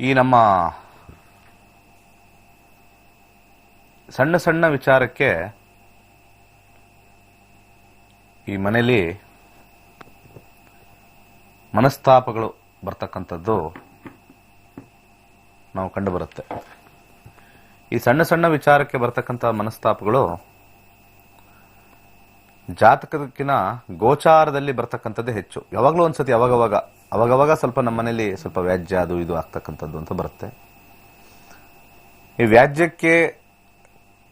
ಈ ನಮ್ಮ ಸಣ್ಣ ಸಣ್ಣ ವಿಚಾರಕ್ಕೆ ಈ ಮನೆಯಲ್ಲಿ ಮನಸ್ತಾಪಗಳು ಬರ್ತಕ್ಕಂಥದ್ದು ನಾವು ಕಂಡುಬರುತ್ತೆ. ಈ ಸಣ್ಣ ಸಣ್ಣ ವಿಚಾರಕ್ಕೆ ಬರ್ತಕ್ಕಂಥ ಮನಸ್ತಾಪಗಳು ಜಾತಕದಕ್ಕಿನ ಗೋಚಾರದಲ್ಲಿ ಬರ್ತಕ್ಕಂಥದ್ದೇ ಹೆಚ್ಚು. ಯಾವಾಗಲೂ ಒಂದ್ಸತಿ ಅವಾಗವಾಗ ಅವಾಗವಾಗ ಸ್ವಲ್ಪ ನಮ್ಮ ಮನೇಲಿ ಸ್ವಲ್ಪ ವ್ಯಾಜ್ಯ, ಅದು ಇದು ಆಗ್ತಕ್ಕಂಥದ್ದು ಅಂತ ಬರುತ್ತೆ. ಈ ವ್ಯಾಜ್ಯಕ್ಕೆ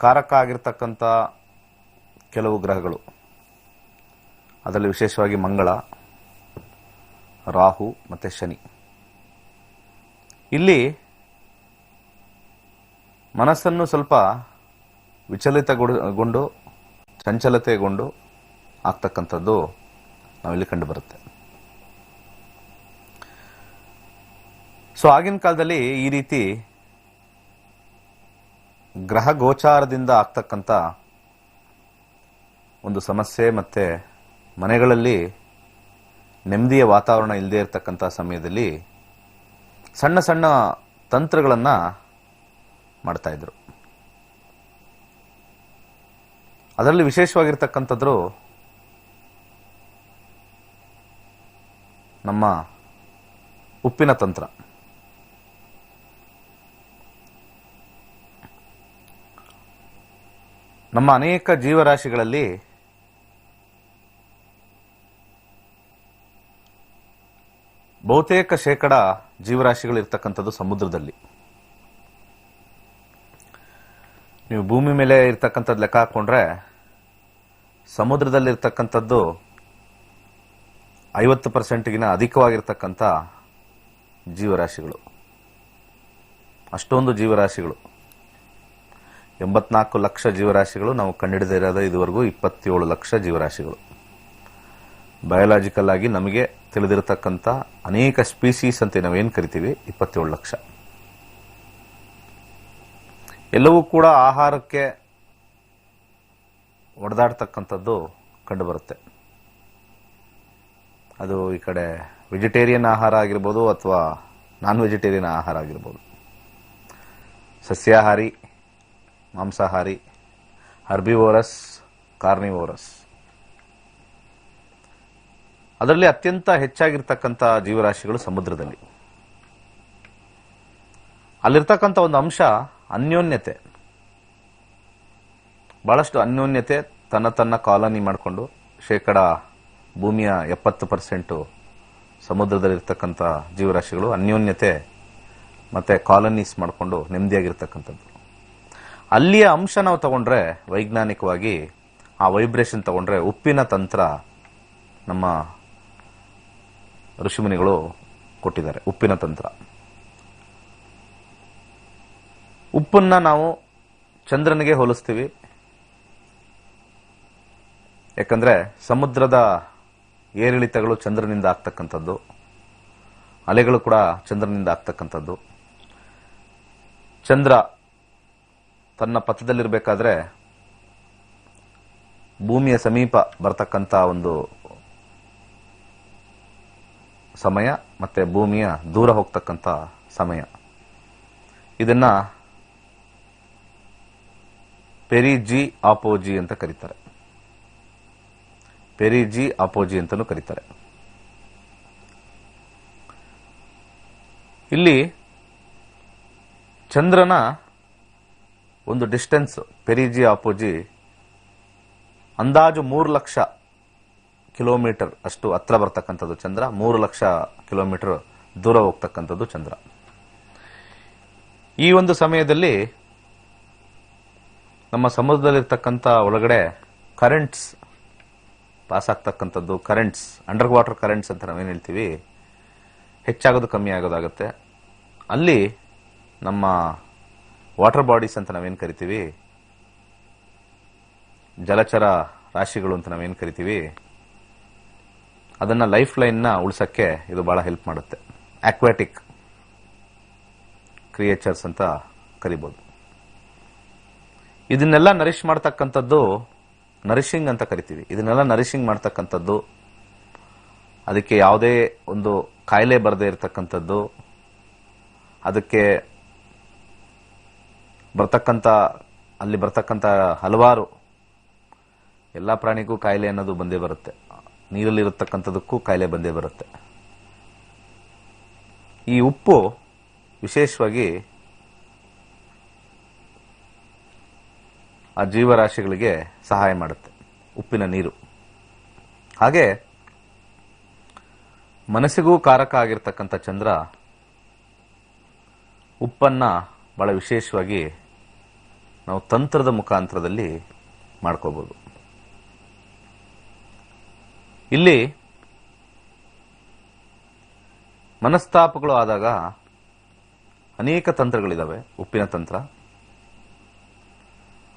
ಕಾರಕ ಆಗಿರ್ತಕ್ಕಂಥ ಕೆಲವು ಗ್ರಹಗಳು. ಅದರಲ್ಲಿ ವಿಶೇಷವಾಗಿ ಮಂಗಳ, ರಾಹು ಮತ್ತು ಶನಿ. ಇಲ್ಲಿ ಮನಸ್ಸನ್ನು ಸ್ವಲ್ಪ ವಿಚಲಿತಗೊಂಡು, ಚಂಚಲತೆಗೊಂಡು ಆಗ್ತಕ್ಕಂಥದ್ದು ನಾವಿಲ್ಲಿ ಕಂಡು ಬರುತ್ತೆ ಸೊ ಆಗಿನ ಕಾಲದಲ್ಲಿ ಈ ರೀತಿ ಗ್ರಹ ಗೋಚಾರದಿಂದ ಆಗ್ತಕ್ಕಂಥ ಒಂದು ಸಮಸ್ಯೆ ಮತ್ತೆ ಮನೆಗಳಲ್ಲಿ ನೆಮ್ಮದಿಯ ವಾತಾವರಣ ಇಲ್ಲದೇ ಇರತಕ್ಕಂಥ ಸಮಯದಲ್ಲಿ ಸಣ್ಣ ಸಣ್ಣ ತಂತ್ರಗಳನ್ನು ಮಾಡ್ತಾಯಿದ್ರು ಅದರಲ್ಲಿ ವಿಶೇಷವಾಗಿರ್ತಕ್ಕಂಥದ್ರು ನಮ್ಮ ಉಪ್ಪಿನ ತಂತ್ರ. ನಮ್ಮ ಅನೇಕ ಜೀವರಾಶಿಗಳಲ್ಲಿ ಬಹುತೇಕ ಶೇಕಡ ಜೀವರಾಶಿಗಳು ಇರ್ತಕ್ಕಂಥದ್ದು ಸಮುದ್ರದಲ್ಲಿ. ನೀವು ಭೂಮಿ ಮೇಲೆ ಇರ್ತಕ್ಕಂಥದ್ದು ಲೆಕ್ಕ ಹಾಕೊಂಡ್ರೆ ಸಮುದ್ರದಲ್ಲಿ ಇರ್ತಕ್ಕಂಥದ್ದು ಐವತ್ತು ಪರ್ಸೆಂಟ್ಗಿನ ಅಧಿಕವಾಗಿರ್ತಕ್ಕಂಥ ಜೀವರಾಶಿಗಳು. ಅಷ್ಟೊಂದು ಜೀವರಾಶಿಗಳು. ಎಂಬತ್ನಾಲ್ಕು ಲಕ್ಷ ಜೀವರಾಶಿಗಳು ನಾವು ಕಂಡುಹಿಡಿದಿರೋದು ಇದುವರೆಗೂ ಇಪ್ಪತ್ತೇಳು ಲಕ್ಷ ಜೀವರಾಶಿಗಳು. ಬಯೋಲಾಜಿಕಲ್ ಆಗಿ ನಮಗೆ ತಿಳಿದಿರತಕ್ಕಂಥ ಅನೇಕ ಸ್ಪೀಸೀಸ್ ಅಂತ ನಾವೇನು ಕರಿತೀವಿ? ಇಪ್ಪತ್ತೇಳು ಲಕ್ಷ. ಎಲ್ಲವೂ ಕೂಡ ಆಹಾರಕ್ಕೆ ಒಡೆದಾಡ್ತಕ್ಕಂಥದ್ದು ಕಂಡುಬರುತ್ತೆ. ಅದು ಈ ಕಡೆ ವೆಜಿಟೇರಿಯನ್ ಆಹಾರ ಆಗಿರ್ಬೋದು ಅಥವಾ ನಾನ್ ವೆಜಿಟೇರಿಯನ್ ಆಹಾರ ಆಗಿರ್ಬೋದು. ಸಸ್ಯಾಹಾರಿ, ಮಾಂಸಾಹಾರಿ, ಹರ್ಬಿವೋರಸ್, ಕಾರ್ನಿವೋರಸ್. ಅದರಲ್ಲಿ ಅತ್ಯಂತ ಹೆಚ್ಚಾಗಿರ್ತಕ್ಕಂಥ ಜೀವರಾಶಿಗಳು ಸಮುದ್ರದಲ್ಲಿ. ಅಲ್ಲಿರ್ತಕ್ಕಂಥ ಒಂದು ಅಂಶ ಅನ್ಯೋನ್ಯತೆ. ಬಹಳಷ್ಟು ಅನ್ಯೋನ್ಯತೆ ತನ್ನ ತನ್ನ ಕಾಲನಿ ಮಾಡಿಕೊಂಡು ಶೇಕಡ ಭೂಮಿಯ ಎಪ್ಪತ್ತು ಪರ್ಸೆಂಟು ಸಮುದ್ರದಲ್ಲಿರ್ತಕ್ಕಂಥ ಜೀವರಾಶಿಗಳು ಅನ್ಯೋನ್ಯತೆ ಮತ್ತು ಕಾಲನೀಸ್ ಮಾಡಿಕೊಂಡು ನೆಮ್ಮದಿಯಾಗಿರ್ತಕ್ಕಂಥದ್ದು. ಅಲ್ಲಿಯ ಅಂಶ ನಾವು ತಗೊಂಡ್ರೆ ವೈಜ್ಞಾನಿಕವಾಗಿ ಆ ವೈಬ್ರೇಷನ್ ತಗೊಂಡ್ರೆ ಉಪ್ಪಿನ ತಂತ್ರ ನಮ್ಮ ಋಷಿಮುನಿಗಳು ಕೊಟ್ಟಿದ್ದಾರೆ, ಉಪ್ಪಿನ ತಂತ್ರ. ಉಪ್ಪನ್ನ ನಾವು ಚಂದ್ರನಿಗೆ ಹೋಲಿಸ್ತೀವಿ. ಯಾಕಂದ್ರೆ ಸಮುದ್ರದ ಏರಿಳಿತಗಳು ಚಂದ್ರನಿಂದ ಆಗ್ತಕ್ಕಂಥದ್ದು, ಅಲೆಗಳು ಕೂಡ ಚಂದ್ರನಿಂದ ಆಗ್ತಕ್ಕಂಥದ್ದು. ಚಂದ್ರ ತನ್ನ ಪಥದಲ್ಲಿರಬೇಕಾದ್ರೆ ಭೂಮಿಯ ಸಮೀಪ ಬರ್ತಕ್ಕಂಥ ಒಂದು ಸಮಯ ಮತ್ತು ಭೂಮಿಯ ದೂರ ಹೋಗ್ತಕ್ಕಂಥ ಸಮಯ. ಇದನ್ನ ಪೆರಿಜಿ ಆಪೋಜಿ ಅಂತ ಕರೀತಾರೆ. ಪೆರಿಜಿ ಅಪೋಜಿ ಅಂತಲೂ ಕರೀತಾರೆ. ಇಲ್ಲಿ ಚಂದ್ರನ ಒಂದು ಡಿಸ್ಟೆನ್ಸ್, ಪೆರಿಜಿ ಅಪೋಜಿ, ಅಂದಾಜು ಮೂರು ಲಕ್ಷ ಕಿಲೋಮೀಟರ್ ಅಷ್ಟು ಹತ್ರ ಬರ್ತಕ್ಕಂಥದ್ದು ಚಂದ್ರ, ಮೂರು ಲಕ್ಷ ಕಿಲೋಮೀಟರ್ ದೂರ ಹೋಗ್ತಕ್ಕಂಥದ್ದು ಚಂದ್ರ. ಈ ಒಂದು ಸಮಯದಲ್ಲಿ ನಮ್ಮ ಸಮುದ್ರದಲ್ಲಿರ್ತಕ್ಕಂಥ ಒಳಗಡೆ ಕರೆಂಟ್ಸ್ ಪಾಸ್ ಆಗ್ತಕ್ಕಂಥದ್ದು ಕರೆಂಟ್ಸ್ ಅಂಡರ್ ವಾಟರ್ ಕರೆಂಟ್ಸ್ ಅಂತ ನಾವೇನು ಹೇಳ್ತೀವಿ, ಹೆಚ್ಚಾಗೋದು ಕಮ್ಮಿ ಆಗೋದಾಗುತ್ತೆ. ಅಲ್ಲಿ ನಮ್ಮ ವಾಟರ್ ಬಾಡೀಸ್ ಅಂತ ನಾವೇನು ಕರಿತೀವಿ, ಜಲಚರ ರಾಶಿಗಳು ಅಂತ ನಾವೇನು ಕರಿತೀವಿ, ಅದನ್ನ ಲೈಫ್ ಲೈನ್ನ ಉಳಿಸೋಕ್ಕೆ ಇದು ಭಾಳ ಹೆಲ್ಪ್ ಮಾಡುತ್ತೆ. ಆಕ್ವಾಟಿಕ್ ಕ್ರಿಯೇಚರ್ಸ್ ಅಂತ ಕರಿಬೋದು. ಇದನ್ನೆಲ್ಲ ನರಿಶ್ ಮಾಡ್ತಕ್ಕಂಥದ್ದು ನರಿಶಿಂಗ್ ಅಂತ ಕರಿತೀವಿ. ಇದನ್ನೆಲ್ಲ ನರಿಶಿಂಗ್ ಮಾಡ್ತಕ್ಕಂಥದ್ದು. ಅದಕ್ಕೆ ಯಾವುದೇ ಒಂದು ಕಾಯಿಲೆ ಬರದೇ ಇರತಕ್ಕಂಥದ್ದು. ಅದಕ್ಕೆ ಬರ್ತಕ್ಕಂಥ, ಅಲ್ಲಿ ಬರ್ತಕ್ಕಂಥ ಹಲವಾರು ಎಲ್ಲ ಪ್ರಾಣಿಗೂ ಕಾಯಿಲೆ ಅನ್ನೋದು ಬಂದೇ ಬರುತ್ತೆ. ನೀರಲ್ಲಿರತಕ್ಕಂಥದಕ್ಕೂ ಕಾಯಿಲೆ ಬಂದೇ ಬರುತ್ತೆ. ಈ ಉಪ್ಪು ವಿಶೇಷವಾಗಿ ಆ ಜೀವರಾಶಿಗಳಿಗೆ ಸಹಾಯ ಮಾಡುತ್ತೆ, ಉಪ್ಪಿನ ನೀರು. ಹಾಗೆ ಮನಸ್ಸಿಗೂ ಕಾರಕ ಆಗಿರ್ತಕ್ಕಂಥ ಚಂದ್ರ ಉಪ್ಪನ್ನ ಬಹಳ ವಿಶೇಷವಾಗಿ ನಾವು ತಂತ್ರದ ಮುಖಾಂತರದಲ್ಲಿ ಮಾಡ್ಕೋಬಹುದು ಇಲ್ಲಿ ಮನಸ್ತಾಪಗಳು ಆದಾಗ ಅನೇಕ ತಂತ್ರಗಳಿದಾವೆ, ಉಪ್ಪಿನ ತಂತ್ರ.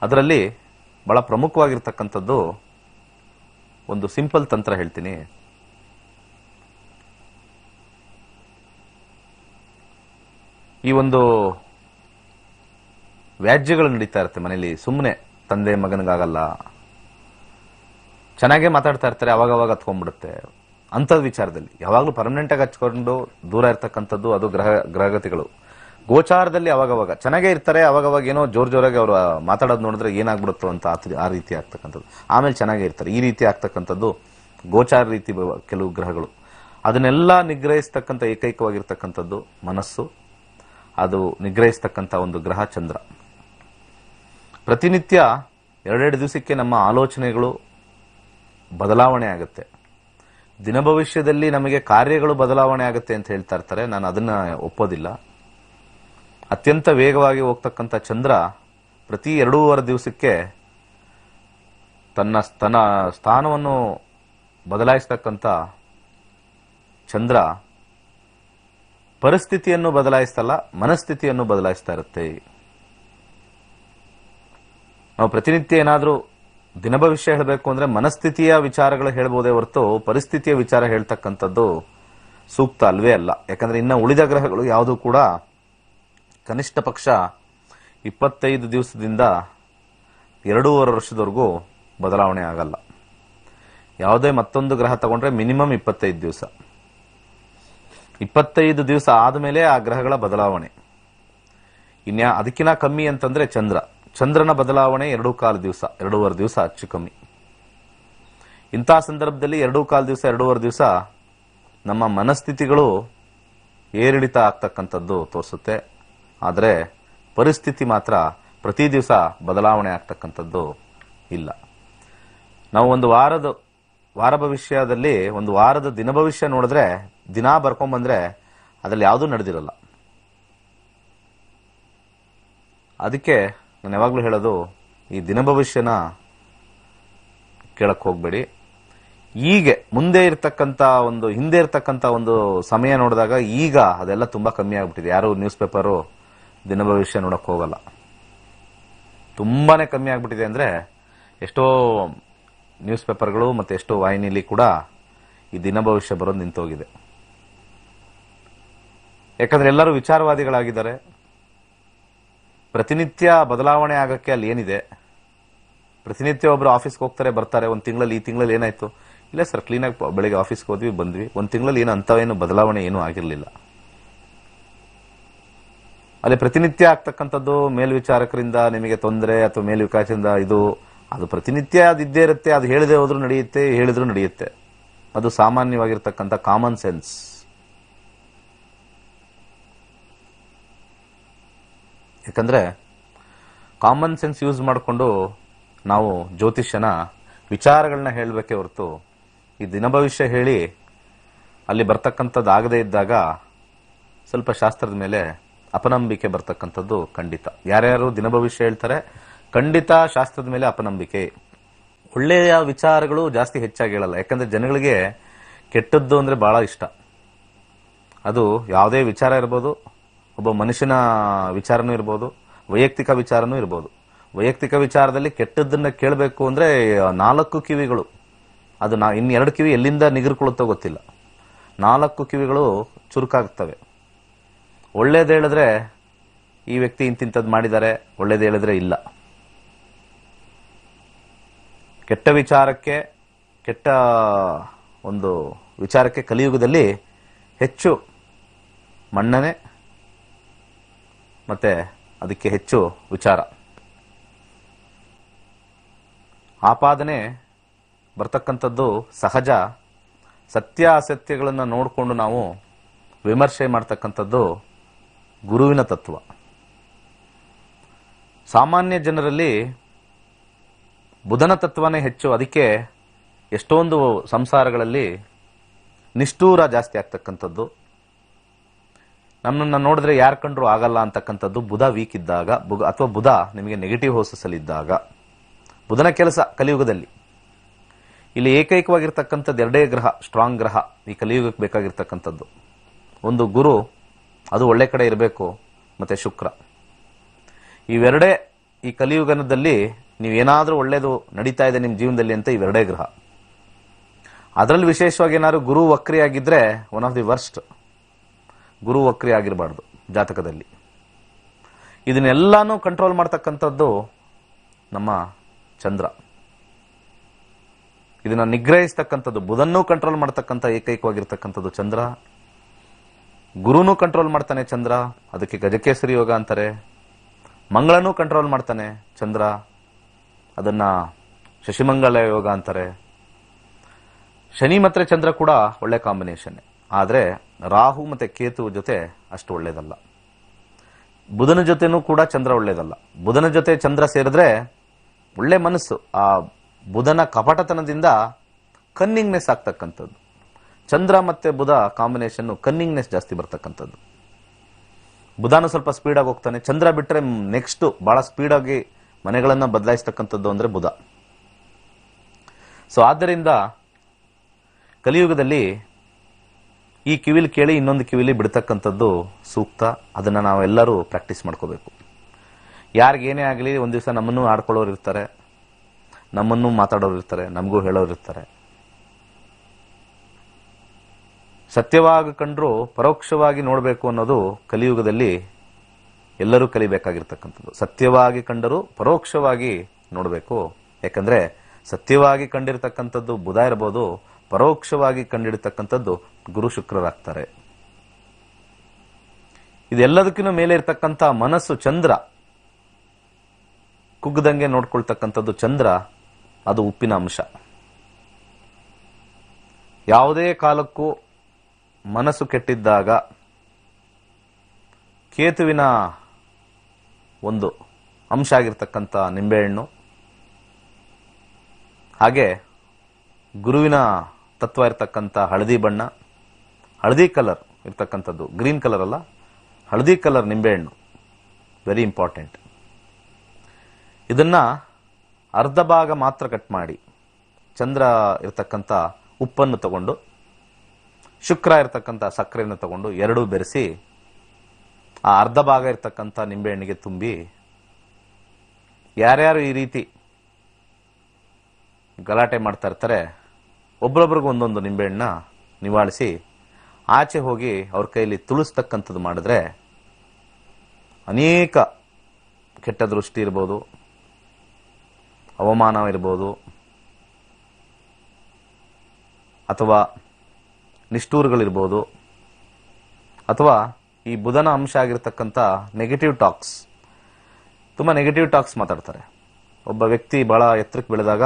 ಅದರಲ್ಲಿ ಬಹಳ ಪ್ರಮುಖವಾಗಿರ್ತಕ್ಕಂಥದ್ದು ಒಂದು ಸಿಂಪಲ್ ತಂತ್ರ ಹೇಳ್ತೀನಿ. ಈ ಒಂದು ವ್ಯಾಜ್ಯಗಳು ನಡೀತಾ ಇರುತ್ತೆ ಮನೇಲಿ ಸುಮ್ಮನೆ ತಂದೆ ಮಗನಿಗಾಗಲ್ಲ. ಚೆನ್ನಾಗೇ ಮಾತಾಡ್ತಾ ಇರ್ತಾರೆ ಅವಾಗ ಅವಾಗ ಹತ್ಕೊಂಡ್ಬಿಡುತ್ತೆ. ಅಂಥದ್ದು ವಿಚಾರದಲ್ಲಿ ಯಾವಾಗಲೂ ಪರ್ಮನೆಂಟಾಗಿ ಹಚ್ಕೊಂಡು ದೂರ ಇರ್ತಕ್ಕಂಥದ್ದು ಅದು ಗ್ರಹ, ಗ್ರಹಗತಿಗಳು. ಗೋಚಾರದಲ್ಲಿ ಅವಾಗವಾಗ, ಚೆನ್ನಾಗೇ ಇರ್ತಾರೆ, ಅವಾಗವಾಗ ಏನೋ ಜೋರ್ ಜೋರಾಗಿ ಅವರು ಮಾತಾಡೋದು ನೋಡಿದ್ರೆ ಏನಾಗ್ಬಿಡುತ್ತೋ ಅಂತ ಆ- ರೀತಿ ಆಗ್ತಕ್ಕಂಥದ್ದು. ಆಮೇಲೆ ಚೆನ್ನಾಗೇ ಇರ್ತಾರೆ. ಈ ರೀತಿ ಆಗ್ತಕ್ಕಂಥದ್ದು ಗೋಚಾರ ರೀತಿ ಕೆಲವು ಗ್ರಹಗಳು. ಅದನ್ನೆಲ್ಲ ನಿಗ್ರಹಿಸ್ತಕ್ಕಂಥ ಏಕೈಕವಾಗಿರ್ತಕ್ಕಂಥದ್ದು ಮನಸ್ಸು. ಅದು ನಿಗ್ರಹಿಸ್ತಕ್ಕಂಥ ಒಂದು ಗ್ರಹ ಚಂದ್ರ. ಪ್ರತಿನಿತ್ಯ ಎರಡೆರಡು ದಿವಸಕ್ಕೆ ನಮ್ಮ ಆಲೋಚನೆಗಳು ಬದಲಾವಣೆ ಆಗುತ್ತೆ. ದಿನ ಭವಿಷ್ಯದಲ್ಲಿ ನಮಗೆ ಕಾರ್ಯಗಳು ಬದಲಾವಣೆ ಆಗುತ್ತೆ ಅಂತ ಹೇಳ್ತಾ ಇರ್ತಾರೆ. ನಾನು ಅದನ್ನು ಒಪ್ಪೋದಿಲ್ಲ. ಅತ್ಯಂತ ವೇಗವಾಗಿ ಹೋಗ್ತಕ್ಕಂಥ ಚಂದ್ರ ಪ್ರತಿ ಎರಡೂವರೆ ದಿವಸಕ್ಕೆ ತನ್ನ ತನ್ನ ಸ್ಥಾನವನ್ನು ಬದಲಾಯಿಸ್ತಕ್ಕಂಥ ಚಂದ್ರ ಪರಿಸ್ಥಿತಿಯನ್ನು ಬದಲಾಯಿಸ್ತಲ್ಲ, ಮನಸ್ಥಿತಿಯನ್ನು ಬದಲಾಯಿಸ್ತಾ ಇರುತ್ತೆ. ನಾವು ಪ್ರತಿನಿತ್ಯ ಏನಾದರೂ ದಿನ ಭವಿಷ್ಯ ಹೇಳಬೇಕು ಅಂದರೆ ಮನಸ್ಥಿತಿಯ ವಿಚಾರಗಳು ಹೇಳ್ಬೋದೇ ಹೊರತು ಪರಿಸ್ಥಿತಿಯ ವಿಚಾರ ಹೇಳ್ತಕ್ಕಂಥದ್ದು ಸೂಕ್ತ ಅಲ್ವೇ ಅಲ್ಲ. ಯಾಕಂದರೆ ಇನ್ನು ಉಳಿದ ಗ್ರಹಗಳು ಯಾವುದೂ ಕೂಡ ಕನಿಷ್ಠ ಪಕ್ಷ ಇಪ್ಪತ್ತೈದು ದಿವಸದಿಂದ ಎರಡೂವರೆ ವರ್ಷದವರೆಗೂ ಬದಲಾವಣೆ ಆಗಲ್ಲ. ಯಾವುದೇ ಮತ್ತೊಂದು ಗ್ರಹ ತಗೊಂಡ್ರೆ ಮಿನಿಮಮ್ ಇಪ್ಪತ್ತೈದು ದಿವಸ. ಇಪ್ಪತ್ತೈದು ದಿವಸ ಆದಮೇಲೆ ಆ ಗ್ರಹಗಳ ಬದಲಾವಣೆ. ಇನ್ಯಾ ಅದಕ್ಕಿಂತ ಕಮ್ಮಿ ಅಂತಂದ್ರೆ ಚಂದ್ರ. ಚಂದ್ರನ ಬದಲಾವಣೆ ಎರಡು ಕಾಲು ದಿವಸ, ಎರಡೂವರೆ ದಿವಸ ಅಚ್ಚು ಕಮ್ಮಿ. ಇಂಥ ಸಂದರ್ಭದಲ್ಲಿ ಎರಡೂ ಕಾಲು ದಿವಸ, ಎರಡೂವರೆ ದಿವಸ ನಮ್ಮ ಮನಸ್ಥಿತಿಗಳು ಏರಿಳಿತ ಆಗ್ತಕ್ಕಂಥದ್ದು ತೋರಿಸುತ್ತೆ. ಆದರೆ ಪರಿಸ್ಥಿತಿ ಮಾತ್ರ ಪ್ರತಿ ದಿವಸ ಬದಲಾವಣೆ ಆಗ್ತಕ್ಕಂಥದ್ದು ಇಲ್ಲ. ನಾವು ಒಂದು ವಾರದ, ವಾರ ಭವಿಷ್ಯದಲ್ಲಿ ಒಂದು ವಾರದ ದಿನ ಭವಿಷ್ಯ ನೋಡಿದ್ರೆ, ದಿನ ಬರ್ಕೊಂಬಂದ್ರೆ ಅದರಲ್ಲಿ ಯಾವುದೂ ನಡೆದಿರಲ್ಲ. ಅದಕ್ಕೆ ನಾನು ಯಾವಾಗಲೂ ಹೇಳೋದು, ಈ ದಿನ ಭವಿಷ್ಯನ ಕೇಳಕ್ಕೆ ಹೋಗ್ಬೇಡಿ. ಹೀಗೆ ಮುಂದೆ ಇರ್ತಕ್ಕಂಥ ಒಂದು, ಹಿಂದೆ ಇರ್ತಕ್ಕಂಥ ಒಂದು ಸಮಯ ನೋಡಿದಾಗ ಈಗ ಅದೆಲ್ಲ ತುಂಬ ಕಮ್ಮಿ ಆಗ್ಬಿಟ್ಟಿದೆ. ಯಾರು ನ್ಯೂಸ್ ಪೇಪರು ದಿನ ಭವಿಷ್ಯ ನೋಡೋಕೆ ಹೋಗಲ್ಲ. ತುಂಬಾ ಕಮ್ಮಿ ಆಗಿಬಿಟ್ಟಿದೆ ಅಂದರೆ ಎಷ್ಟೋ ನ್ಯೂಸ್ ಪೇಪರ್ಗಳು ಮತ್ತು ಎಷ್ಟೋ ವಾಹಿನಿಯಲ್ಲಿ ಕೂಡ ಈ ದಿನ ಭವಿಷ್ಯ ಬರೋದು ನಿಂತೋಗಿದೆ. ಯಾಕಂದರೆ ಎಲ್ಲರೂ ವಿಚಾರವಾದಿಗಳಾಗಿದ್ದಾರೆ. ಪ್ರತಿನಿತ್ಯ ಬದಲಾವಣೆ ಆಗೋಕ್ಕೆ ಅಲ್ಲಿ ಏನಿದೆ? ಪ್ರತಿನಿತ್ಯ ಒಬ್ಬರು ಆಫೀಸ್ಗೆ ಹೋಗ್ತಾರೆ, ಬರ್ತಾರೆ, ಒಂದು ತಿಂಗಳಲ್ಲಿ ಈ ತಿಂಗಳಲ್ಲಿ ಏನಾಯಿತು? ಇಲ್ಲ ಸರ್ ಕ್ಲೀನಾಗಿ ಬೆಳಿಗ್ಗೆ ಆಫೀಸ್ಗೆ ಹೋದ್ವಿ, ಬಂದ್ವಿ. ಒಂದು ತಿಂಗಳಲ್ಲಿ ಏನು ಅಂಥವೇನು ಬದಲಾವಣೆ ಏನೂ ಆಗಿರಲಿಲ್ಲ. ಅಲ್ಲಿ ಪ್ರತಿನಿತ್ಯ ಆಗ್ತಕ್ಕಂಥದ್ದು ಮೇಲ್ವಿಚಾರಕರಿಂದ ನಿಮಗೆ ತೊಂದರೆ ಅಥವಾ ಮೇಲ್ವಿಕಾಸದಿಂದ ಇದು, ಅದು ಪ್ರತಿನಿತ್ಯ ಅದು ಇದ್ದೇ ಇರುತ್ತೆ, ಅದು ಹೇಳದೆ ಹೋದ್ರೂ ನಡೆಯುತ್ತೆ, ಹೇಳಿದ್ರು ನಡೆಯುತ್ತೆ. ಅದು ಸಾಮಾನ್ಯವಾಗಿರ್ತಕ್ಕಂಥ ಕಾಮನ್ ಸೆನ್ಸ್ ಯಾಕಂದ್ರೆ ಕಾಮನ್ ಸೆನ್ಸ್ ಯೂಸ್ ಮಾಡಿಕೊಂಡು ನಾವು ಜ್ಯೋತಿಷ್ಯನ ವಿಚಾರಗಳನ್ನ ಹೇಳಬೇಕೇ ಹೊರತು ಈ ದಿನ ಭವಿಷ್ಯ ಹೇಳಿ ಅಲ್ಲಿ ಬರ್ತಕ್ಕಂಥದ್ದು ಆಗದೇ ಇದ್ದಾಗ ಸ್ವಲ್ಪ ಶಾಸ್ತ್ರದ ಮೇಲೆ ಅಪನಂಬಿಕೆ ಬರ್ತಕ್ಕಂಥದ್ದು ಖಂಡಿತ. ಯಾರ್ಯಾರು ದಿನ ಭವಿಷ್ಯ ಹೇಳ್ತಾರೆ, ಖಂಡಿತ ಶಾಸ್ತ್ರದ ಮೇಲೆ ಅಪನಂಬಿಕೆ. ಒಳ್ಳೆಯ ವಿಚಾರಗಳು ಜಾಸ್ತಿ ಹೆಚ್ಚಾಗಿ ಹೇಳಲ್ಲ. ಯಾಕಂದ್ರೆ ಜನಗಳಿಗೆ ಕೆಟ್ಟದ್ದು ಅಂದ್ರೆ ಬಹಳ ಇಷ್ಟ. ಅದು ಯಾವುದೇ ವಿಚಾರ ಇರ್ಬೋದು, ಒಬ್ಬ ಮನುಷ್ಯನ ವಿಚಾರನೂ ಇರ್ಬೋದು, ವೈಯಕ್ತಿಕ ವಿಚಾರನೂ ಇರ್ಬೋದು. ವೈಯಕ್ತಿಕ ವಿಚಾರದಲ್ಲಿ ಕೆಟ್ಟದ್ದನ್ನ ಕೇಳಬೇಕು ಅಂದ್ರೆ ನಾಲ್ಕು ಕಿವಿಗಳು. ಅದು ನಾ ಇನ್ನೆರಡು ಕಿವಿ ಎಲ್ಲಿಂದ ನಿಗರ್ಕೊಳ್ಳುತ್ತೋ ಗೊತ್ತಿಲ್ಲ. ನಾಲ್ಕು ಕಿವಿಗಳು ಚುರುಕಾಗ್ತವೆ. ಒಳ್ಳೇದು ಹೇಳಿದ್ರೆ ಈ ವ್ಯಕ್ತಿ ಇಂತಿಂಥದ್ದು ಮಾಡಿದ್ದಾರೆ, ಒಳ್ಳೇದು ಹೇಳಿದ್ರೆ ಇಲ್ಲ. ಕೆಟ್ಟ ವಿಚಾರಕ್ಕೆ, ಕೆಟ್ಟ ಒಂದು ವಿಚಾರಕ್ಕೆ ಕಲಿಯುಗದಲ್ಲಿ ಹೆಚ್ಚು ಮಣ್ಣನೆ ಮತ್ತೆ ಅದಕ್ಕೆ ಹೆಚ್ಚು ವಿಚಾರ. ಆಪಾದನೆ ಬರ್ತಕ್ಕಂಥದ್ದು ಸಹಜ. ಸತ್ಯ ಅಸತ್ಯಗಳನ್ನು ನೋಡಿಕೊಂಡು ನಾವು ವಿಮರ್ಶೆ ಮಾಡ್ತಕ್ಕಂಥದ್ದು ಗುರುವಿನ ತತ್ವ. ಸಾಮಾನ್ಯ ಜನರಲ್ಲಿ ಬುಧನ ತತ್ವನೇ ಹೆಚ್ಚು, ಅದಕ್ಕೆ ಎಷ್ಟೊಂದು ಸಂಸಾರಗಳಲ್ಲಿ ನಿಷ್ಠೂರ ಜಾಸ್ತಿ ಆಗ್ತಕ್ಕಂಥದ್ದು. ನಮ್ಮನ್ನು ನೋಡಿದ್ರೆ ಯಾರು ಕಂಡ್ರು ಆಗಲ್ಲ ಅಂತಕ್ಕಂಥದ್ದು ಬುಧ ವೀಕ್ ಇದ್ದಾಗ ಅಥವಾ ಬುಧ ನಿಮಗೆ ನೆಗೆಟಿವ್ ಹೋಸಸಲ್ಲಿದ್ದಾಗ ಬುಧನ ಕೆಲಸ ಕಲಿಯುಗದಲ್ಲಿ. ಇಲ್ಲಿ ಏಕೈಕವಾಗಿರ್ತಕ್ಕಂಥದ್ದು ಎರಡೇ ಗ್ರಹ ಸ್ಟ್ರಾಂಗ್ ಗ್ರಹ ಈ ಕಲಿಯುಗಕ್ಕೆ ಬೇಕಾಗಿರ್ತಕ್ಕಂಥದ್ದು. ಒಂದು ಗುರು ಅದು ಒಳ್ಳೆ ಕಡೆ ಇರಬೇಕು. ಮತ್ತೆ ಶುಕ್ರ. ಇವೆರಡೇ ಈ ಕಲಿಯುಗನದಲ್ಲಿ ನೀವೇನಾದರೂ ಒಳ್ಳೆಯದು ನಡೀತಾ ಇದೆ ನಿಮ್ಮ ಜೀವನದಲ್ಲಿ ಅಂತ ಇವೆರಡೇ ಗ್ರಹ. ಅದರಲ್ಲಿ ವಿಶೇಷವಾಗಿ ಏನಾದ್ರು ಗುರು ವಕ್ರಿ ಆಗಿದ್ದರೆ one of the worst Guru ವಕ್ರಿ ಆಗಿರಬಾರ್ದು ಜಾತಕದಲ್ಲಿ. ಇದನ್ನೆಲ್ಲಾನು ಕಂಟ್ರೋಲ್ ಮಾಡ್ತಕ್ಕಂಥದ್ದು ನಮ್ಮ ಚಂದ್ರ. ಇದನ್ನ ನಿಗ್ರಹಿಸ್ತಕ್ಕಂಥದ್ದು, ಬುಧನ್ನೂ ಕಂಟ್ರೋಲ್ ಮಾಡ್ತಕ್ಕಂಥ ಏಕೈಕವಾಗಿರ್ತಕ್ಕಂಥದ್ದು ಚಂದ್ರ ಗುರುನೂ ಕಂಟ್ರೋಲ್ ಮಾಡ್ತಾನೆ ಚಂದ್ರ. ಅದಕ್ಕೆ ಗಜಕೇಸರಿ ಯೋಗ ಅಂತಾರೆ. ಮಂಗಳನೂ ಕಂಟ್ರೋಲ್ ಮಾಡ್ತಾನೆ ಚಂದ್ರ. ಅದನ್ನ ಶಶಿಮಂಗಲ ಯೋಗ ಅಂತಾರೆ. ಶನಿ ಮತ್ತೆ ಚಂದ್ರ ಕೂಡ ಒಳ್ಳೆ ಕಾಂಬಿನೇಷನ್ ಆದರೆ ರಾಹು ಮತ್ತೆ ಕೇತು ಜೊತೆ ಅಷ್ಟು ಒಳ್ಳೇದಲ್ಲ. ಬುಧನ ಜೊತೆನೂ ಕೂಡ ಚಂದ್ರ ಒಳ್ಳೇದಲ್ಲ. ಬುಧನ ಜೊತೆ ಚಂದ್ರ ಸೇರಿದ್ರೆ ಒಳ್ಳೆ ಮನಸ್ಸು. ಆ ಬುಧನ ಕಪಟತನದಿಂದ ಕನ್ನಿಂಗ್ನೆಸ್ ಆಗ್ತಕ್ಕಂಥದ್ದು. ಚಂದ್ರ ಮತ್ತೆ ಬುಧ ಕಾಂಬಿನೇಷನ್ ಕನ್ನಿಂಗ್ನೆಸ್ ಜಾಸ್ತಿ ಬರ್ತಕ್ಕಂಥದ್ದು. ಬುಧಾನು ಸ್ವಲ್ಪ ಸ್ಪೀಡಾಗಿ ಹೋಗ್ತಾನೆ. ಚಂದ್ರ ಬಿಟ್ಟರೆ ನೆಕ್ಸ್ಟ್ ಬಹಳ ಸ್ಪೀಡಾಗಿ ಮನೆಗಳನ್ನ ಬದಲಾಯಿಸ್ತಕ್ಕಂಥದ್ದು ಅಂದ್ರೆ ಬುಧ. ಸೊ ಆದ್ದರಿಂದ ಕಲಿಯುಗದಲ್ಲಿ ಈ ಕಿವಿಲಿ ಕೇಳಿ ಇನ್ನೊಂದು ಕಿವಿಲಿ ಬಿಡ್ತಕ್ಕಂಥದ್ದು ಸೂಕ್ತ. ಅದನ್ನು ನಾವೆಲ್ಲರೂ ಪ್ರಾಕ್ಟೀಸ್ ಮಾಡ್ಕೋಬೇಕು. ಯಾರಿಗೇನೇ ಆಗಲಿ ಒಂದು ದಿವಸ ನಮ್ಮನ್ನು ಆಡ್ಕೊಳ್ಳೋರು ಇರ್ತಾರೆ. ನಮ್ಮನ್ನು ಮಾತಾಡೋರು ಇರ್ತಾರೆ. ನಮಗೂ ಹೇಳೋರು ಇರ್ತಾರೆ. ಸತ್ಯವಾಗಿ ಕಂಡ್ರೂ ಪರೋಕ್ಷವಾಗಿ ನೋಡಬೇಕು ಅನ್ನೋದು ಕಲಿಯುಗದಲ್ಲಿ ಎಲ್ಲರೂ ಕಲಿಬೇಕಾಗಿರ್ತಕ್ಕಂಥದ್ದು. ಸತ್ಯವಾಗಿ ಕಂಡರೂ ಪರೋಕ್ಷವಾಗಿ ನೋಡಬೇಕು. ಯಾಕಂದರೆ ಸತ್ಯವಾಗಿ ಕಂಡಿರ್ತಕ್ಕಂಥದ್ದು ಬುಧ ಇರಬಹುದು ಪರೋಕ್ಷವಾಗಿ ಕಂಡಿಡತಕ್ಕಂಥದ್ದು ಗುರು ಶುಕ್ರರಾಗ್ತಾರೆ. ಇದೆಲ್ಲದಕ್ಕಿಂತ ಮೇಲೆ ಇರತಕ್ಕಂಥ ಮನಸ್ಸು ಚಂದ್ರ ಕುಗ್ಗದಂಗೆ ನೋಡ್ಕೊಳ್ತಕ್ಕಂಥದ್ದು ಚಂದ್ರ, ಅದು ಉಪ್ಪಿನ ಅಂಶ. ಯಾವುದೇ ಕಾಲಕ್ಕೂ ಮನಸ್ಸು ಕೆಟ್ಟಿದ್ದಾಗ ಕೇತುವಿನ ಒಂದು ಅಂಶ ಆಗಿರ್ತಕ್ಕಂಥ ನಿಂಬೆಹಣ್ಣು, ಹಾಗೆ ಗುರುವಿನ ತತ್ವ ಇರತಕ್ಕಂಥ ಹಳದಿ ಬಣ್ಣ, ಹಳದಿ ಕಲರ್ ಇರ್ತಕ್ಕಂಥದ್ದು, ಗ್ರೀನ್ ಕಲರ್ ಅಲ್ಲ, ಹಳದಿ ಕಲರ್ ನಿಂಬೆಹಣ್ಣು ವೆರಿ ಇಂಪಾರ್ಟೆಂಟ್ ಇದನ್ನ ಅರ್ಧ ಭಾಗ ಮಾತ್ರ ಕಟ್ ಮಾಡಿ, ಚಂದ್ರ ಇರತಕ್ಕಂಥ ಉಪ್ಪನ್ನು ತಗೊಂಡು ಶುಕ್ರ ಇರ್ತಕ್ಕಂಥ ಸಕ್ಕರೆಯನ್ನು ತಗೊಂಡು ಎರಡೂ ಬೆರೆಸಿ ಆ ಅರ್ಧ ಭಾಗ ಇರ್ತಕ್ಕಂಥ ನಿಂಬೆಹಣ್ಣಿಗೆ ತುಂಬಿ ಯಾರ್ಯಾರು ಈ ರೀತಿ ಗಲಾಟೆ ಮಾಡ್ತಾ ಇರ್ತಾರೆ, ಒಬ್ರೊಬ್ರಿಗೂ ಒಂದೊಂದು ನಿಂಬೆಹಣ್ಣ ನಿವಾಳಿಸಿ ಆಚೆ ಹೋಗಿ ಅವ್ರ ಕೈಯಲ್ಲಿ ತುಳಿಸ್ತಕ್ಕಂಥದ್ದು ಮಾಡಿದ್ರೆ ಅನೇಕ ಕೆಟ್ಟ ದೃಷ್ಟಿ ಇರ್ಬೋದು, ಅವಮಾನ ಇರ್ಬೋದು, ಅಥವಾ ನಿಷ್ಠೂರುಗಳಿರ್ಬೋದು. ಅಥವಾ ಈ ಬುಧನ ಅಂಶ ಆಗಿರ್ತಕ್ಕಂಥ ನೆಗೆಟಿವ್ ಟಾಕ್ಸ್ ತುಂಬ ನೆಗೆಟಿವ್ ಟಾಕ್ಸ್ ಮಾತಾಡ್ತಾರೆ. ಒಬ್ಬ ವ್ಯಕ್ತಿ ಬಹಳ ಎತ್ತರಕ್ಕೆ ಬೆಳೆದಾಗ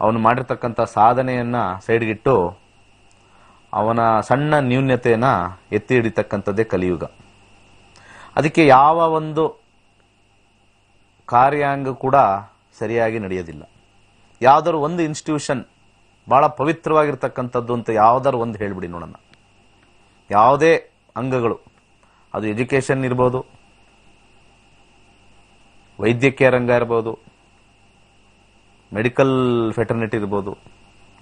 ಅವನು ಮಾಡಿರ್ತಕ್ಕಂಥ ಸಾಧನೆಯನ್ನು ಸೈಡ್ಗಿಟ್ಟು ಅವನ ಸಣ್ಣ ನ್ಯೂನ್ಯತೆಯನ್ನ ಎತ್ತಿ ಹಿಡಿತಕ್ಕಂಥದ್ದೇ ಕಲಿಯುಗ. ಅದಕ್ಕೆ ಯಾವ ಒಂದು ಕಾರ್ಯಾಂಗ ಕೂಡ ಸರಿಯಾಗಿ ನಡೆಯೋದಿಲ್ಲ. ಯಾವುದಾದ್ರು ಒಂದು ಇನ್ಸ್ಟಿಟ್ಯೂಷನ್ ಬಹಳ ಪವಿತ್ರವಾಗಿರ್ತಕ್ಕಂಥದ್ದು ಅಂತ ಯಾವ್ದಾದ್ರು ಒಂದು ಹೇಳಿಬಿಡಿ ನೋಡೋಣ. ಯಾವುದೇ ಅಂಗಗಳು, ಅದು ಎಜುಕೇಶನ್ ಇರ್ಬೋದು, ವೈದ್ಯಕೀಯ ರಂಗ ಇರ್ಬೋದು, ಮೆಡಿಕಲ್ ಫೆಟರ್ನಿಟಿ ಇರ್ಬೋದು,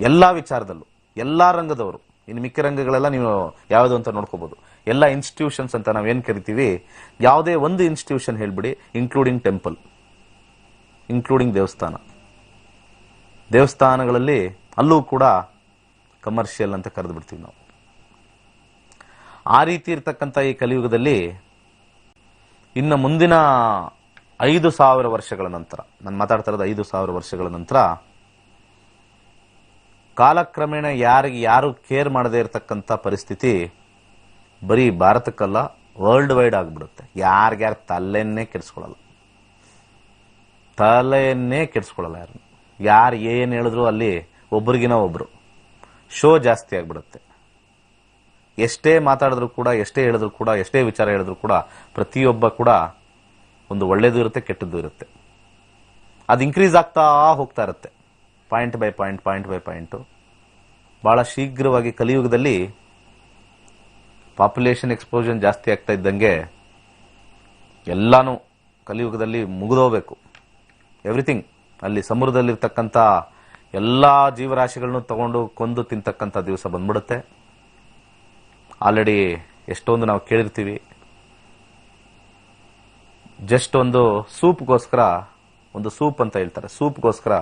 ಎಲ್ಲ ವಿಚಾರದಲ್ಲೂ, ಎಲ್ಲ ರಂಗದವರು, ಇನ್ನು ಮಿಕ್ಕ ರಂಗಗಳೆಲ್ಲ ನೀವು ಯಾವುದು ಅಂತ ನೋಡ್ಕೋಬಹುದು ಎಲ್ಲ ಇನ್ಸ್ಟಿಟ್ಯೂಷನ್ಸ್ ಅಂತ ನಾವು ಏನ್ ಕರಿತೀವಿ, ಯಾವುದೇ ಒಂದು ಇನ್ಸ್ಟಿಟ್ಯೂಷನ್ ಹೇಳ್ಬಿಡಿ ಇನ್ಕ್ಲೂಡಿಂಗ್ ಟೆಂಪಲ್ ಇನ್ಕ್ಲೂಡಿಂಗ್ ದೇವಸ್ಥಾನ. ದೇವಸ್ಥಾನಗಳಲ್ಲಿ ಅಲ್ಲೂ ಕೂಡ ಕಮರ್ಷಿಯಲ್ ಅಂತ ಕರೆದು ಬಿಡ್ತೀವಿ ನಾವು. ಆ ರೀತಿ ಇರ್ತಕ್ಕಂಥ ಈ ಕಲಿಯುಗದಲ್ಲಿ ಇನ್ನು ಮುಂದಿನ ಐದು ಸಾವಿರ ವರ್ಷಗಳ ನಂತರ, ನಾನು ಮಾತಾಡ್ತಾ ಇರೋದು ಐದು ಸಾವಿರ ವರ್ಷಗಳ ನಂತರ, ಕಾಲಕ್ರಮೇಣ ಯಾರಿಗೆ, ಯಾರು ಕೇರ್ ಮಾಡದೇ ಇರತಕ್ಕಂಥ ಪರಿಸ್ಥಿತಿ ಬರೀ ಭಾರತಕ್ಕಲ್ಲ ವರ್ಲ್ಡ್ ವೈಡ್ ಆಗಿಬಿಡುತ್ತೆ ಯಾರ್ಗ್ಯಾರು ತಲೆಯನ್ನೇ ಕೆಡಿಸ್ಕೊಳ್ಳಲ್ಲ ತಲೆಯನ್ನೇ ಕೆಡಿಸ್ಕೊಳ್ಳಲ್ಲ ಯಾರು ಯಾರು ಏನು ಹೇಳಿದ್ರು ಅಲ್ಲಿ ಒಬ್ರಿಗಿನ ಒಬ್ರು. ಶೋ ಜಾಸ್ತಿ ಆಗ್ಬಿಡುತ್ತೆ. ಎಷ್ಟೇ ಮಾತಾಡಿದ್ರು ಕೂಡ, ಎಷ್ಟೇ ಹೇಳಿದ್ರು ಕೂಡ, ಎಷ್ಟೇ ವಿಚಾರ ಹೇಳಿದ್ರು ಕೂಡ ಪ್ರತಿಯೊಬ್ಬ ಕೂಡ ಒಂದು ಒಳ್ಳೇದು ಇರುತ್ತೆ, ಕೆಟ್ಟದ್ದು ಇರುತ್ತೆ. ಅದು ಇನ್ಕ್ರೀಸ್ ಆಗ್ತಾ ಹೋಗ್ತಾ ಇರುತ್ತೆ. Point by point point by point ಭಾಳ ಶೀಘ್ರವಾಗಿ ಕಲಿಯುಗದಲ್ಲಿ ಪಾಪ್ಯುಲೇಷನ್ ಎಕ್ಸ್ಪ್ಲೋಷನ್ ಜಾಸ್ತಿ ಆಗ್ತಾ ಇದ್ದಂಗೆ ಎಲ್ಲಾನು ಕಲಿಯುಗದಲ್ಲಿ ಮುಗಿದೋಗ್ಬೇಕು. ಎವ್ರಿಥಿಂಗ್ ಅಲ್ಲಿ ಸಮುದ್ರದಲ್ಲಿರ್ತಕ್ಕಂಥ ಎಲ್ಲ ಜೀವರಾಶಿಗಳನ್ನು ತಗೊಂಡು ಕೊಂದು ತಿಂತಕ್ಕಂಥ ದಿವಸ ಬಂದ್ಬಿಡುತ್ತೆ. ಆಲ್ರೆಡಿ ಎಷ್ಟೊಂದು ನಾವು ಕೇಳಿರ್ತೀವಿ. ಜಸ್ಟ್ ಒಂದು ಸೂಪ್ಗೋಸ್ಕರ, ಒಂದು ಸೂಪ್ ಅಂತ ಹೇಳ್ತಾರೆ. ಸೂಪ್ಗೋಸ್ಕರ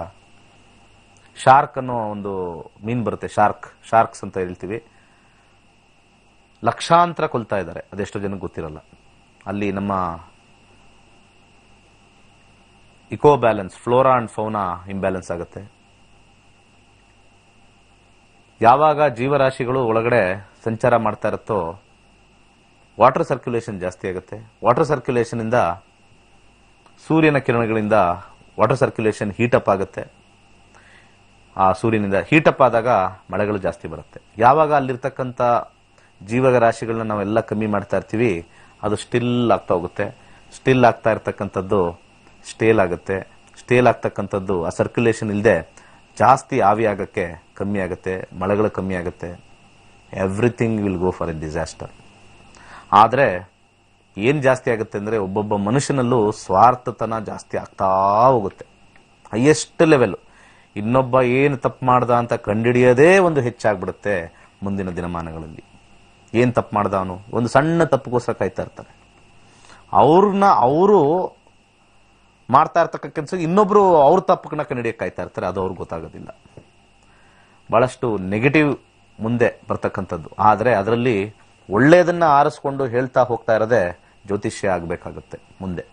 ಶಾರ್ಕ್ ಅನ್ನೋ ಒಂದು ಮೀನ್ ಬರುತ್ತೆ, ಶಾರ್ಕ್, ಶಾರ್ಕ್ಸ್ ಅಂತ ಹೇಳ್ತೀವಿ. ಲಕ್ಷಾಂತರ ಕೊಲ್ತಾ ಇದ್ದಾರೆ, ಅದೆಷ್ಟೋ ಜನಕ್ಕೆ ಗೊತ್ತಿರಲ್ಲ. ಅಲ್ಲಿ ನಮ್ಮ eco balance flora and fauna imbalance ಆಗುತ್ತೆ. ಯಾವಾಗ ಜೀವರಾಶಿಗಳು ಒಳಗಡೆ ಸಂಚಾರ ಮಾಡ್ತಾ ಇರುತ್ತೋ ವಾಟರ್ ಸರ್ಕ್ಯುಲೇಷನ್ ಜಾಸ್ತಿ ಆಗುತ್ತೆ. ವಾಟರ್ ಸರ್ಕ್ಯುಲೇಷನ್ ಇಂದ ಸೂರ್ಯನ ಕಿರಣಗಳಿಂದ ವಾಟರ್ ಸರ್ಕ್ಯುಲೇಷನ್ ಹೀಟಪ್ ಆಗುತ್ತೆ. ಆ ಸೂರ್ಯನಿಂದ ಹೀಟಪ್ ಆದಾಗ ಮಳೆಗಳು ಜಾಸ್ತಿ ಬರುತ್ತೆ. ಯಾವಾಗ ಅಲ್ಲಿರ್ತಕ್ಕಂಥ ಜೀವರಾಶಿಗಳನ್ನ ನಾವೆಲ್ಲ ಕಮ್ಮಿ ಮಾಡ್ತಾ ಇರ್ತೀವಿ, ಅದು ಸ್ಟಿಲ್ ಆಗ್ತಾ ಹೋಗುತ್ತೆ. ಸ್ಟಿಲ್ ಆಗ್ತಾ ಇರ್ತಕ್ಕಂಥದ್ದು ಸ್ಟೇಲ್ ಆಗುತ್ತೆ. ಸ್ಟೇಲ್ ಆಗ್ತಕ್ಕಂಥದ್ದು ಆ ಸರ್ಕ್ಯುಲೇಷನ್ ಇಲ್ಲದೆ ಜಾಸ್ತಿ ಆವಿ ಆಗೋಕ್ಕೆ ಕಮ್ಮಿ ಆಗುತ್ತೆ, ಮಳೆಗಳು ಕಮ್ಮಿ ಆಗುತ್ತೆ everything will go for a disaster ಆದರೆ ಏನು ಜಾಸ್ತಿ ಆಗುತ್ತೆ ಅಂದರೆ ಒಬ್ಬೊಬ್ಬ ಮನುಷ್ಯನಲ್ಲೂ ಸ್ವಾರ್ಥತನ ಜಾಸ್ತಿ ಆಗ್ತಾ ಹೋಗುತ್ತೆ. ಹೈಯೆಸ್ಟ್ ಲೆವೆಲ್ ಇನ್ನೊಬ್ಬ ಏನು ತಪ್ಪು ಮಾಡ್ದ ಅಂತ ಕಂಡುಹಿಡಿಯೋದೇ ಒಂದು ಹೆಚ್ಚಾಗ್ಬಿಡುತ್ತೆ ಮುಂದಿನ ದಿನಮಾನಗಳಲ್ಲಿ. ಏನು ತಪ್ಪು ಮಾಡ್ದ ಅವನು? ಒಂದು ಸಣ್ಣ ತಪ್ಪುಗೋಸ್ಕರ ಕಾಯ್ತಾ ಇರ್ತಾರೆ. ಅವ್ರನ್ನ, ಅವರು ಮಾಡ್ತಾ ಇರ್ತಕ್ಕ ಕೆಲಸ ಇನ್ನೊಬ್ರು ಅವ್ರ ತಪ್ಪನ್ನ ಕಂಡಿಡಿಯಕ್ಕೆ ಕಾಯ್ತಾ ಇರ್ತಾರೆ, ಅದು ಅವ್ರಿಗೆ ಗೊತ್ತಾಗೋದಿಲ್ಲ. ಬಹಳಷ್ಟು ನೆಗೆಟಿವ್ ಮುಂದೆ ಬರ್ತಕ್ಕಂಥದ್ದು. ಆದರೆ ಅದರಲ್ಲಿ ಒಳ್ಳೆಯದನ್ನ ಆರಿಸ್ಕೊಂಡು ಹೇಳ್ತಾ ಹೋಗ್ತಾ ಇರೋದೇ ಜ್ಯೋತಿಷ್ಯ ಆಗಬೇಕಾಗುತ್ತೆ ಮುಂದೆ.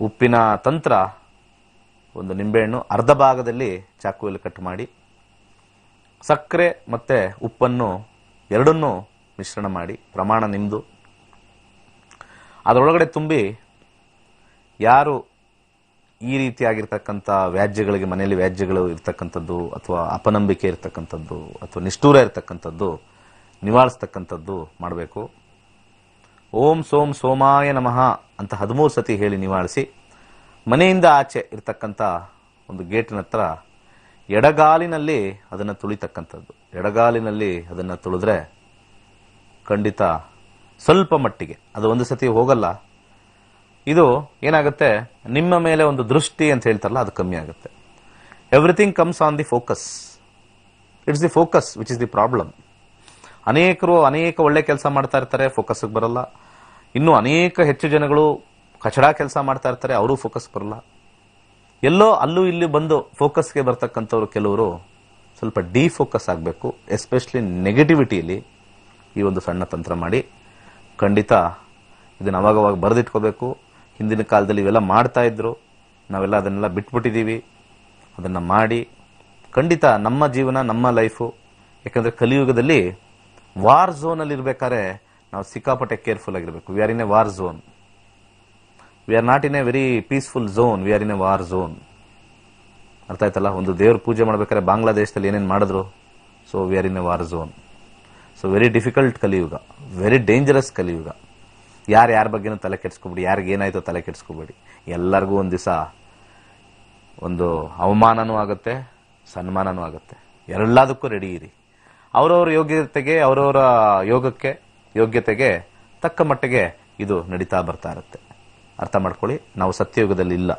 ಉಪ್ಪಿನ ತಂತ್ರ ಒಂದು ನಿಂಬೆಹಣ್ಣು ಅರ್ಧ ಭಾಗದಲ್ಲಿ ಚಾಕುವಲ್ಲಿ ಕಟ್ ಮಾಡಿ, ಸಕ್ಕರೆ ಮತ್ತು ಉಪ್ಪನ್ನು ಎರಡನ್ನೂ ಮಿಶ್ರಣ ಮಾಡಿ, ಪ್ರಮಾಣ ನಿಮ್ಮದು ಅದರೊಳಗಡೆ ತುಂಬಿ ಯಾರು ಈ ರೀತಿಯಾಗಿರ್ತಕ್ಕಂಥ ವ್ಯಾಜ್ಯಗಳಿಗೆ, ಮನೆಯಲ್ಲಿ ವ್ಯಾಜ್ಯಗಳು ಇರ್ತಕ್ಕಂಥದ್ದು, ಅಥವಾ ಅಪನಂಬಿಕೆ ಇರತಕ್ಕಂಥದ್ದು, ಅಥವಾ ನಿಷ್ಠೂರ ಇರ್ತಕ್ಕಂಥದ್ದು ನಿವಾರಿಸ್ತಕ್ಕಂಥದ್ದು ಮಾಡಬೇಕು. ಓಂ ಸೋಂ ಸೋಮಾಯ ನಮಃ ಅಂತ ಹದಿಮೂರು ಸತಿ ಹೇಳಿ ನಿವಾರಿಸಿ ಮನೆಯಿಂದ ಆಚೆ ಇರ್ತಕ್ಕಂಥ ಒಂದು ಗೇಟಿನ ಹತ್ರ ಎಡಗಾಲಿನಲ್ಲಿ ಅದನ್ನು ತುಳಿತಕ್ಕಂಥದ್ದು. ಎಡಗಾಲಿನಲ್ಲಿ ಅದನ್ನು ತುಳಿದ್ರೆ ಖಂಡಿತ ಸ್ವಲ್ಪ ಮಟ್ಟಿಗೆ, ಅದು ಒಂದು ಸತಿ ಹೋಗಲ್ಲ ಇದು ಏನಾಗುತ್ತೆ? ನಿಮ್ಮ ಮೇಲೆ ಒಂದು ದೃಷ್ಟಿ ಅಂತ ಹೇಳ್ತಾರಲ್ಲ, ಅದು ಕಮ್ಮಿ ಆಗುತ್ತೆ. Everything comes on the focus it's the focus which is the problem ಅನೇಕರು ಅನೇಕ ಒಳ್ಳೆ ಕೆಲಸ ಮಾಡ್ತಾ ಇರ್ತಾರೆ ಫೋಕಸ್ಗೆ ಬರಲ್ಲ. ಇನ್ನೂ ಅನೇಕ ಹೆಚ್ಚು ಜನಗಳು ಕಚಡ ಕೆಲಸ ಮಾಡ್ತಾ ಇರ್ತಾರೆ, ಅವರು ಫೋಕಸ್ ಬರಲ್ಲ. ಎಲ್ಲೋ ಅಲ್ಲೂ ಇಲ್ಲಿ ಬಂದು ಫೋಕಸ್ಗೆ ಬರ್ತಕ್ಕಂಥವ್ರು ಕೆಲವರು ಸ್ವಲ್ಪ ಡಿಫೋಕಸ್ ಆಗಬೇಕು ಎಸ್ಪೆಷಲಿ ನೆಗೆಟಿವಿಟಿಯಲ್ಲಿ ಈ ಒಂದು ಸಣ್ಣ ತಂತ್ರ ಮಾಡಿ ಖಂಡಿತ ಇದನ್ನು ಅವಾಗವಾಗ ಬರೆದಿಟ್ಕೋಬೇಕು. ಹಿಂದಿನ ಕಾಲದಲ್ಲಿ ಇವೆಲ್ಲ ಮಾಡ್ತಾ ಇದ್ರು. ನಾವೆಲ್ಲ ಅದನ್ನೆಲ್ಲ ಬಿಟ್ಬಿಟ್ಟಿದ್ದೀವಿ ಅದನ್ನು ಮಾಡಿ ಖಂಡಿತ ನಮ್ಮ ಜೀವನ, ನಮ್ಮ ಲೈಫು ಯಾಕಂದರೆ ಕಲಿಯುಗದಲ್ಲಿ ವಾರ್ ಝೋನಲ್ಲಿ ಇರಬೇಕಾದ್ರೆ ನಾವು ಸಿಕ್ಕಾಪಟ್ಟೆ ಕೇರ್ಫುಲ್ ಆಗಿರಬೇಕು. We are in a war zone we are not in a very peaceful zone we are in a war zone ಅರ್ಥ ಆಯ್ತಲ್ಲ? ಒಂದು ದೇವ್ರ ಪೂಜೆ ಮಾಡ್ಬೇಕಾದ್ರೆ ಬಾಂಗ್ಲಾದೇಶದಲ್ಲಿ ಏನೇನು ಮಾಡಿದ್ರು? So we are in a war zone so very difficult Kaliyuga. Very dangerous Kaliyuga. ಯಾರು ಯಾರ ಬಗ್ಗೆನೂ ತಲೆ ಕೆಡಿಸ್ಕೊಬೇಡಿ, ಯಾರಿಗೆ ಏನಾಯ್ತೋ ತಲೆ ಕೆಡಿಸ್ಕೊಬೇಡಿ. ಎಲ್ಲರಿಗೂ ಒಂದು ದಿವಸ ಒಂದು ಅವಮಾನನೂ ಆಗುತ್ತೆ, ಸನ್ಮಾನನೂ ಆಗುತ್ತೆ. ಎಲ್ಲದಕ್ಕೂ ರೆಡಿ ಇರಿ. ಅವರವ್ರ ಯೋಗ್ಯತೆಗೆ, ಅವರವರ ಯೋಗಕ್ಕೆ, ಯೋಗ್ಯತೆಗೆ ತಕ್ಕ ಮಟ್ಟಿಗೆ ಇದು ನಡೀತಾ ಬರ್ತಾ ಇರುತ್ತೆ. ಅರ್ಥ ಮಾಡ್ಕೊಳ್ಳಿ, ನಾವು ಸತ್ಯಯುಗದಲ್ಲಿ ಇಲ್ಲ.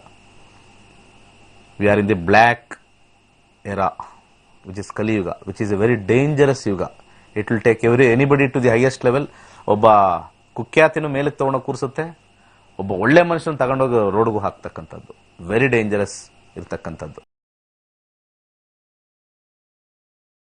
We are in the black era which is Kaliyuga which is a very dangerous yuga it will take every anybody to the highest level ಒಬ್ಬ ಕುಖ್ಯಾತಿನೂ ಮೇಲೆ ತಗೊಂಡು ಕೂರಿಸುತ್ತೆ. ಒಬ್ಬ ಒಳ್ಳೆ ಮನುಷ್ಯನ ತಗೊಂಡೋಗಿ ರೋಡ್ಗೂ ಹಾಕ್ತಕ್ಕಂಥದ್ದು. ವೆರಿ ಡೇಂಜರಸ್ ಇರ್ತಕ್ಕಂಥದ್ದು.